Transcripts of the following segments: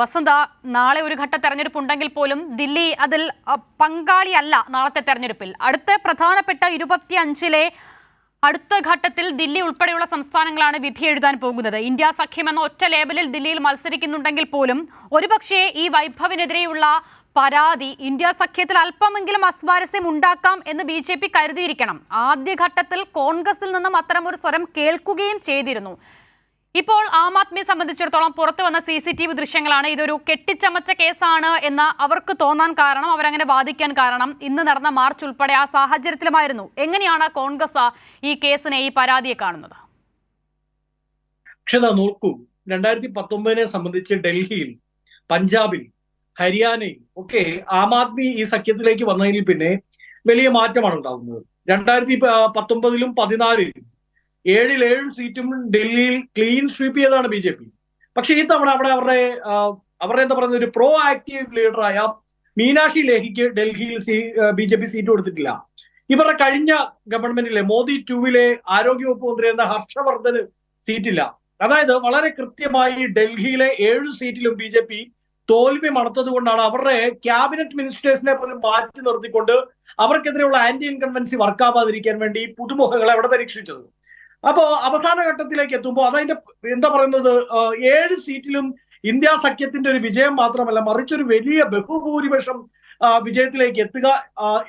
വസന്ത നാളെ ഒരു ഘട്ട തെരഞ്ഞെടുപ്പ് ഉണ്ടെങ്കിൽ പോലും ദില്ലി അതിൽ പങ്കാളിയല്ല നാളത്തെ തെരഞ്ഞെടുപ്പിൽ. അടുത്ത പ്രധാനപ്പെട്ട ഇരുപത്തിയഞ്ചിലെ അടുത്ത ഘട്ടത്തിൽ ദില്ലി ഉൾപ്പെടെയുള്ള സംസ്ഥാനങ്ങളാണ് വിധി എഴുതാൻ പോകുന്നത്. ഇന്ത്യ സഖ്യം എന്ന ഒറ്റ ലേബലിൽ ദില്ലിയിൽ മത്സരിക്കുന്നുണ്ടെങ്കിൽ പോലും ഒരുപക്ഷേ ഈ വൈഭവിനെതിരെയുള്ള പരാതി ഇന്ത്യ സഖ്യത്തിൽ അല്പമെങ്കിലും അസ്വാരസ്യം ഉണ്ടാക്കാം എന്ന് ബി ജെ പി കരുതിയിരിക്കണം. ആദ്യഘട്ടത്തിൽ കോൺഗ്രസിൽ നിന്നും അത്തരം ഒരു സ്വരം കേൾക്കുകയും ചെയ്തിരുന്നു. ഇപ്പോൾ ആം ആദ്മിയെ സംബന്ധിച്ചിടത്തോളം പുറത്തു വന്ന സി സി ടി വി ദൃശ്യങ്ങളാണ്. ഇതൊരു കെട്ടിച്ചമച്ച കേസാണ് എന്ന് അവർക്ക് തോന്നാൻ കാരണം അവരങ്ങനെ വാദിക്കാൻ കാരണം ഇന്ന് നടന്ന മാർച്ച് ഉൾപ്പെടെ ആ സാഹചര്യത്തിലുമായിരുന്നു. എങ്ങനെയാണ് കോൺഗ്രസ് ഈ കേസിനെ ഈ പരാതിയെ കാണുന്നത്? പക്ഷേ നോക്കൂ. രണ്ടായിരത്തി പത്തൊമ്പതിനെ സംബന്ധിച്ച് ഡൽഹിയിൽ പഞ്ചാബിൽ ഹരിയാനയിൽ ഒക്കെ ആം ആദ്മി ഈ സഖ്യത്തിലേക്ക് വന്നതിൽ പിന്നെ വലിയ മാറ്റമാണ് ഉണ്ടാകുന്നത്. രണ്ടായിരത്തി പത്തൊമ്പതിലും പതിനാലിലും ഏഴിൽ ഏഴും സീറ്റും ഡൽഹിയിൽ ക്ലീൻ സ്വീപ്പ് ചെയ്തതാണ് ബി ജെ പി. പക്ഷെ ഈ തവണ അവിടെ അവരുടെ അവരുടെ എന്താ പറയുന്നത് ഒരു പ്രോ ആക്റ്റീവ് ലീഡറായ മീനാക്ഷി ലേഹിക്ക് ഡൽഹിയിൽ സീ ബി ജെ പി സീറ്റ് കൊടുത്തിട്ടില്ല. ഇവരുടെ കഴിഞ്ഞ ഗവൺമെന്റിലെ മോദി ടൂവിലെ ആരോഗ്യവകുപ്പ് എന്ന ഹർഷവർദ്ധന് സീറ്റില്ല. അതായത് വളരെ കൃത്യമായി ഡൽഹിയിലെ ഏഴ് സീറ്റിലും ബി ജെ പി തോൽവി മണത്തത് കൊണ്ടാണ് അവരുടെ ക്യാബിനറ്റ് മിനിസ്റ്റേഴ്സിനെ പോലും മാറ്റി നിർത്തിക്കൊണ്ട് അവർക്കെതിരെയുള്ള ആന്റി ഇൻകൺവൻസി വർക്കാവാതിരിക്കാൻ വേണ്ടി പുതുമുഖങ്ങളെ അവിടെ പരീക്ഷിച്ചത്. അപ്പോ അവസാന ഘട്ടത്തിലേക്ക് എത്തുമ്പോൾ അതതിന്റെ എന്താ പറയുന്നത് ഏഴ് സീറ്റിലും ഇന്ത്യ സഖ്യത്തിന്റെ ഒരു വിജയം മാത്രമല്ല മറിച്ചൊരു വലിയ ബഹുഭൂരിപക്ഷം വിജയത്തിലേക്ക് എത്തുക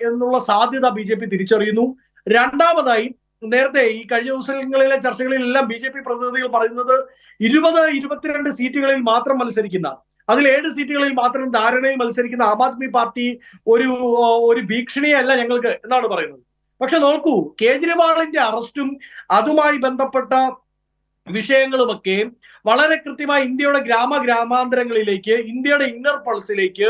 എന്നുള്ള സാധ്യത ബി ജെ പി തിരിച്ചറിയുന്നു. രണ്ടാമതായി നേരത്തെ ഈ കഴിഞ്ഞ ദിവസങ്ങളിലെ ചർച്ചകളിലെല്ലാം ബി ജെ പി പ്രതിനിധികൾ പറയുന്നത് ഇരുപത് ഇരുപത്തിരണ്ട് സീറ്റുകളിൽ മാത്രം മത്സരിക്കുന്ന അതിൽ ഏഴ് സീറ്റുകളിൽ മാത്രം ധാരണയിൽ മത്സരിക്കുന്ന ആം ആദ്മി പാർട്ടി ഒരു ഒരു ഭീഷണിയല്ല ഞങ്ങൾക്ക് എന്നാണ് പറയുന്നത്? പക്ഷെ നോക്കൂ കേജ്രിവാളിന്റെ അറസ്റ്റും അതുമായി ബന്ധപ്പെട്ട വിഷയങ്ങളുമൊക്കെ വളരെ കൃത്യമായി ഇന്ത്യയുടെ ഗ്രാമ ഗ്രാമാന്തരങ്ങളിലേക്ക് ഇന്ത്യയുടെ ഇന്നർ പൾസിലേക്ക്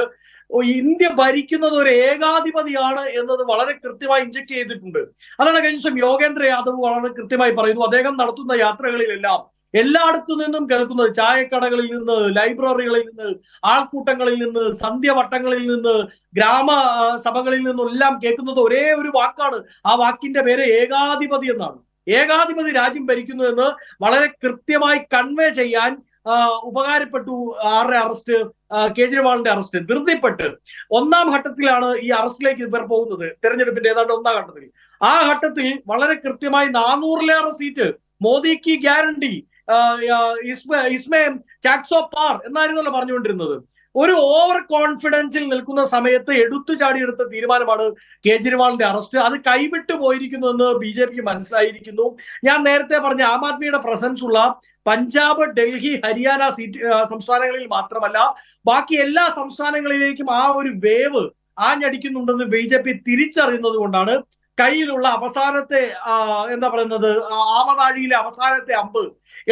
ഇന്ത്യ ഭരിക്കുന്നത് ഒരു ഏകാധിപതിയാണ് എന്നത് വളരെ കൃത്യമായി ഇഞ്ചക്ട് ചെയ്തിട്ടുണ്ട്. അതാണ് കഴിഞ്ഞ ദിവസം യോഗേന്ദ്ര യാദവ് വളരെ കൃത്യമായി പറയുന്നു. അദ്ദേഹം നടത്തുന്ന യാത്രകളിലെല്ലാം എല്ലായിടത്തു നിന്നും കേൾക്കുന്നത് ചായക്കടകളിൽ നിന്ന് ലൈബ്രറികളിൽ നിന്ന് ആൾക്കൂട്ടങ്ങളിൽ നിന്ന് സന്ധ്യവട്ടങ്ങളിൽ നിന്ന് ഗ്രാമ സഭകളിൽ നിന്നെല്ലാം കേൾക്കുന്നത് ഒരേ ഒരു വാക്കാണ്. ആ വാക്കിന്റെ പേര് ഏകാധിപതി എന്നാണ്. ഏകാധിപതി രാജ്യം ഭരിക്കുന്നു എന്ന് വളരെ കൃത്യമായി കൺവേ ചെയ്യാൻ ഉപകാരപ്പെട്ടു ആരുടെ അറസ്റ്റ് കേജ്രിവാളിന്റെ അറസ്റ്റ് ധൃതിപ്പെട്ട്. ഒന്നാം ഘട്ടത്തിലാണ് ഈ അറസ്റ്റിലേക്ക് ഇവർ പോകുന്നത്. തെരഞ്ഞെടുപ്പിന്റെ ഏതാണ്ട് ഒന്നാം ഘട്ടത്തിൽ. ആ ഘട്ടത്തിൽ വളരെ കൃത്യമായി നാനൂറിലേറെ സീറ്റ് മോദിക്ക് ഗ്യാരണ്ടി ഇസ്മേ ചാക്സോ പാർ എന്നായിരുന്നല്ലോ പറഞ്ഞുകൊണ്ടിരുന്നത്. ഒരു ഓവർ കോൺഫിഡൻസിൽ നിൽക്കുന്ന സമയത്ത് എടുത്തു ചാടിയെടുത്ത തീരുമാനമാണ് കേജ്രിവാളിന്റെ അറസ്റ്റ്. അത് കൈവിട്ടു പോയിരിക്കുന്നുവെന്ന് ബി ജെ പിക്ക് മനസ്സിലായിരിക്കുന്നു. ഞാൻ നേരത്തെ പറഞ്ഞ ആം ആദ്മിയുടെ പ്രസൻസ് ഉള്ള പഞ്ചാബ് ഡൽഹി ഹരിയാന സീറ്റ് സംസ്ഥാനങ്ങളിൽ മാത്രമല്ല ബാക്കി എല്ലാ സംസ്ഥാനങ്ങളിലേക്കും ആ ഒരു വേവ് ആഞ്ഞടിക്കുന്നുണ്ടെന്ന് ബി ജെ പി തിരിച്ചറിയുന്നത് കൊണ്ടാണ് കയ്യിലുള്ള അവസാനത്തെ എന്താ പറയുന്നത് ആവതാഴിയിലെ അവസാനത്തെ അമ്പ്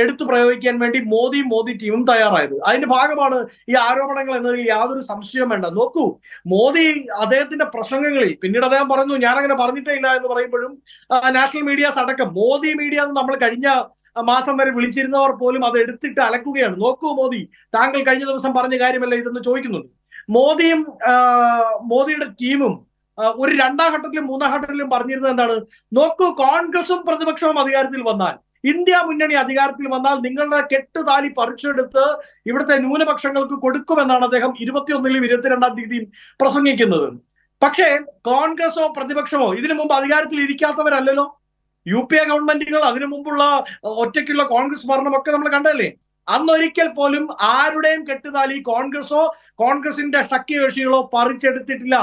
എടുത്തു പ്രയോഗിക്കാൻ വേണ്ടി മോദി മോദി ടീമും തയ്യാറായത്. അതിന്റെ ഭാഗമാണ് ഈ ആരോപണങ്ങൾ എന്നതിൽ യാതൊരു സംശയവും വേണ്ട. നോക്കൂ മോദി അദ്ദേഹത്തിന്റെ പ്രസംഗങ്ങളിൽ പിന്നീട് അദ്ദേഹം പറഞ്ഞു ഞാൻ അങ്ങനെ പറഞ്ഞിട്ടേ ഇല്ല എന്ന് പറയുമ്പോഴും നാഷണൽ മീഡിയാസ് അടക്കം മോദി മീഡിയ എന്ന് നമ്മൾ കഴിഞ്ഞ മാസം വരെ വിളിച്ചിരുന്നവർ പോലും അത് എടുത്തിട്ട് അലക്കുകയാണ്. നോക്കൂ മോദി താങ്കൾ കഴിഞ്ഞ ദിവസം പറഞ്ഞ കാര്യമല്ല ഇതെന്ന് ചോദിക്കുന്നുണ്ട്. മോദിയും മോദിയുടെ ടീമും ഒരു രണ്ടാം ഘട്ടത്തിലും മൂന്നാം ഘട്ടത്തിലും പറഞ്ഞിരുന്നത് എന്താണ്? നോക്കൂ കോൺഗ്രസും പ്രതിപക്ഷവും അധികാരത്തിൽ വന്നാൽ ഇന്ത്യ മുന്നണി അധികാരത്തിൽ വന്നാൽ നിങ്ങളുടെ കെട്ടുതാലി പറിച്ചെടുത്ത് ഇവിടുത്തെ ന്യൂനപക്ഷങ്ങൾക്ക് കൊടുക്കുമെന്നാണ് അദ്ദേഹം ഇരുപത്തിയൊന്നിലും ഇരുപത്തിരണ്ടാം തീയതിയും പ്രസംഗിക്കുന്നത്. പക്ഷേ കോൺഗ്രസോ പ്രതിപക്ഷമോ ഇതിനു മുമ്പ് അധികാരത്തിൽ ഇരിക്കാത്തവരല്ലല്ലോ. യു പി എ ഗവൺമെന്റുകൾ അതിനു മുമ്പുള്ള ഒറ്റയ്ക്കുള്ള കോൺഗ്രസ് ഭരണമൊക്കെ നമ്മൾ കണ്ടല്ലേ അന്നൊരിക്കൽ പോലും ആരുടെയും കെട്ടുതാലി കോൺഗ്രസോ കോൺഗ്രസിന്റെ സഖ്യകക്ഷികളോ പറിച്ചെടുത്തിട്ടില്ല.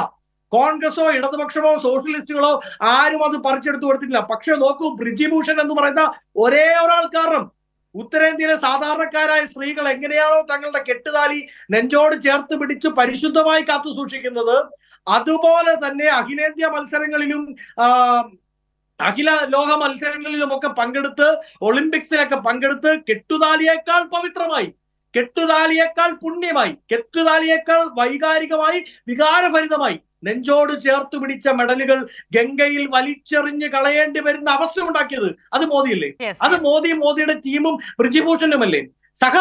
കോൺഗ്രസോ ഇടതുപക്ഷമോ സോഷ്യലിസ്റ്റുകളോ ആരും അത് പറിച്ചെടുത്തു കൊടുത്തിട്ടില്ല. പക്ഷെ നോക്കൂ ബ്രിജിഭൂഷൺ എന്ന് പറയുന്ന ഒരേ ഒരാൾ കാരണം ഉത്തരേന്ത്യയിലെ സാധാരണക്കാരായ സ്ത്രീകൾ എങ്ങനെയാണോ തങ്ങളുടെ കെട്ടുതാലി നെഞ്ചോട് ചേർത്ത് പിടിച്ച് പരിശുദ്ധമായി കാത്തു സൂക്ഷിക്കുന്നത് അതുപോലെ തന്നെ അഖിലേന്ത്യാ മത്സരങ്ങളിലും അഖില ലോക മത്സരങ്ങളിലും ഒക്കെ പങ്കെടുത്ത് ഒളിമ്പിക്സിലൊക്കെ പങ്കെടുത്ത് കെട്ടുതാലിയേക്കാൾ പവിത്രമായി കെട്ടുതാലിയേക്കാൾ പുണ്യമായി കെട്ടുതാലിയേക്കാൾ വൈകാരികമായി വികാരഭരിതമായി നെഞ്ചോട് ചേർത്ത് പിടിച്ച മെഡലുകൾ ഗംഗയിൽ വലിച്ചെറിഞ്ഞ് കളയേണ്ടി വരുന്ന അവസ്ഥ ഉണ്ടാക്കിയത് അത് മോദിയല്ലേ? അത് മോദി മോദിയും മോദിയുടെ ടീമും ബ്രിജിഭൂഷണുമല്ലേ സഹ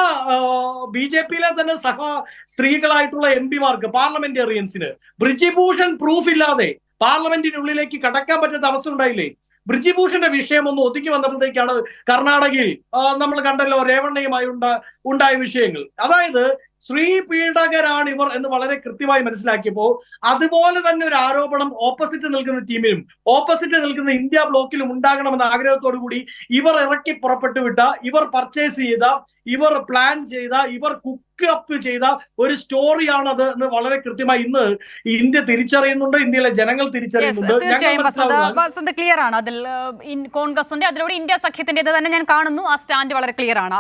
ബി ജെ പിയിലെ തന്നെ സഹ സ്ത്രീകളായിട്ടുള്ള എം പിമാർക്ക് പാർലമെന്റേറിയൻസിന് ബ്രിജിഭൂഷൺ പ്രൂഫ് ഇല്ലാതെ പാർലമെന്റിനുള്ളിലേക്ക് കടക്കാൻ പറ്റാത്ത അവസ്ഥ ഉണ്ടായില്ലേ? ബ്രിജിഭൂഷന്റെ വിഷയം ഒന്ന് ഒതുക്കി വന്നപ്പോഴത്തേക്കാണ് കർണാടകയിൽ നമ്മൾ കണ്ടല്ലോ രേവണ്ണയുമായി ഉണ്ടാ ഉണ്ടായ വിഷയങ്ങൾ. അതായത് സ്ത്രീ പീഡകരാണ് ഇവർ എന്ന് വളരെ കൃത്യമായി മനസ്സിലാക്കിയപ്പോൾ അതുപോലെ തന്നെ ഒരു ആരോപണം ഓപ്പോസിറ്റ് നിൽക്കുന്ന ടീമിലും ഓപ്പോസിറ്റ് നിൽക്കുന്ന ഇന്ത്യ ബ്ലോക്കിലും ഉണ്ടാകണമെന്ന ആഗ്രഹത്തോടു കൂടി ഇവർ ഇറക്കി പുറപ്പെട്ടു വിട്ട ഇവർ പർച്ചേസ് ചെയ്ത ഇവർ പ്ലാൻ ചെയ്ത ഇവർ കുക്ക് അപ്പ് ചെയ്ത ഒരു സ്റ്റോറിയാണത് എന്ന് വളരെ കൃത്യമായി ഇന്ന് ഇന്ത്യ തിരിച്ചറിയുന്നുണ്ട് ഇന്ത്യയിലെ ജനങ്ങൾ തിരിച്ചറിയുന്നുണ്ട്. ക്ലിയർ ആണ്. അതിൽ കോൺഗ്രസിന്റെ അതിലൂടെ ഇന്ത്യ സഖ്യത്തിന്റെ ഇത് തന്നെ ഞാൻ കാണുന്നു. ആ സ്റ്റാൻഡ് വളരെ ക്ലിയർ ആണ്.